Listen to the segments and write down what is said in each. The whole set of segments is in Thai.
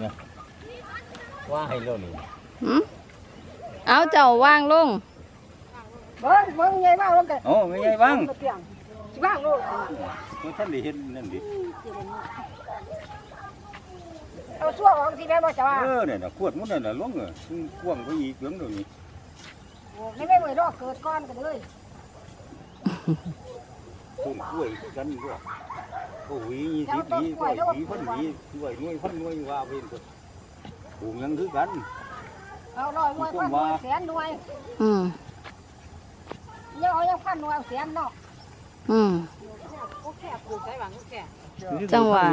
เนี่ยว่าให้เรานี่หืมเอาเจ้าวางลง เบิ้งเบิ้งใหญ่มากลงกันโอ้ไม่ใช่บ้างเตียงสิบ้างลูกตัวท่านได้เห็นนั่นดิเอาชั่วของที่แม่บอกจะว่าเออเนี่ยนะขวดมุดนั่นน่ะลงเออซึ่งกว้างไปอีกเรื่องเดี๋ยวนี้ไม่ไม่เหมือนดอกเกิดก้อนกันเลยต้นกล้วยกันด้วย โอ้ยยี่สิบปีกล้วยปีพันปีกล้วยหน่วยพันหน่วยว่าไปตัวปลูกยังคือกันเอาลอยมวยพันหน่วยแสนหน่วยอืมยังเอายังพันหน่วยแสนเนาะอืมโอเคปลูกใส่หวังโอเคจังหวะ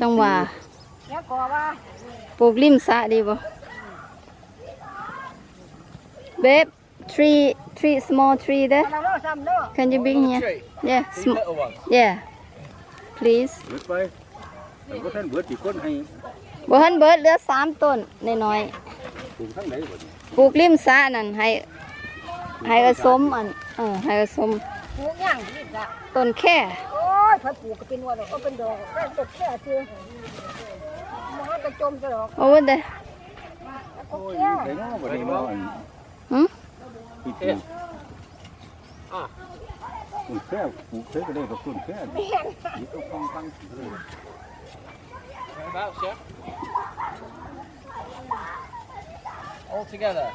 จังหวะแล้วก็ว่าปลูกริมสระดีบ่เบบ tree tree small tree there เราเนาะซ้ำเนาะ can you bring here yeah small yeah please ำเบิดไปแต่ก็ท่านเบิดที่คนให้ บ่ทันเบิดเหลือสามต้นน้อย ปลูกทั้งไหนบ่นี่ ๆปลูกริมสระนั่นให้ให้ผสมอันเออให้ผสม ปลูกย่างนี่จ้ะ ต้นแค่ โอ้ยเพิ่นปลูกก็เป็นหน่วยดอกก็เป็นดอกก็ตกแค่เชื่อมันก็จมจะดอก over there โอ โอ้ย เค ใส่เนาะบ่ได้มาอัน หืม ที่ปลูกอ่ะปลูกแค่ปลูกแค่ก็ได้กับต้นแค่นี่นี่ต้องฟังฟังเลย About, chef? All together.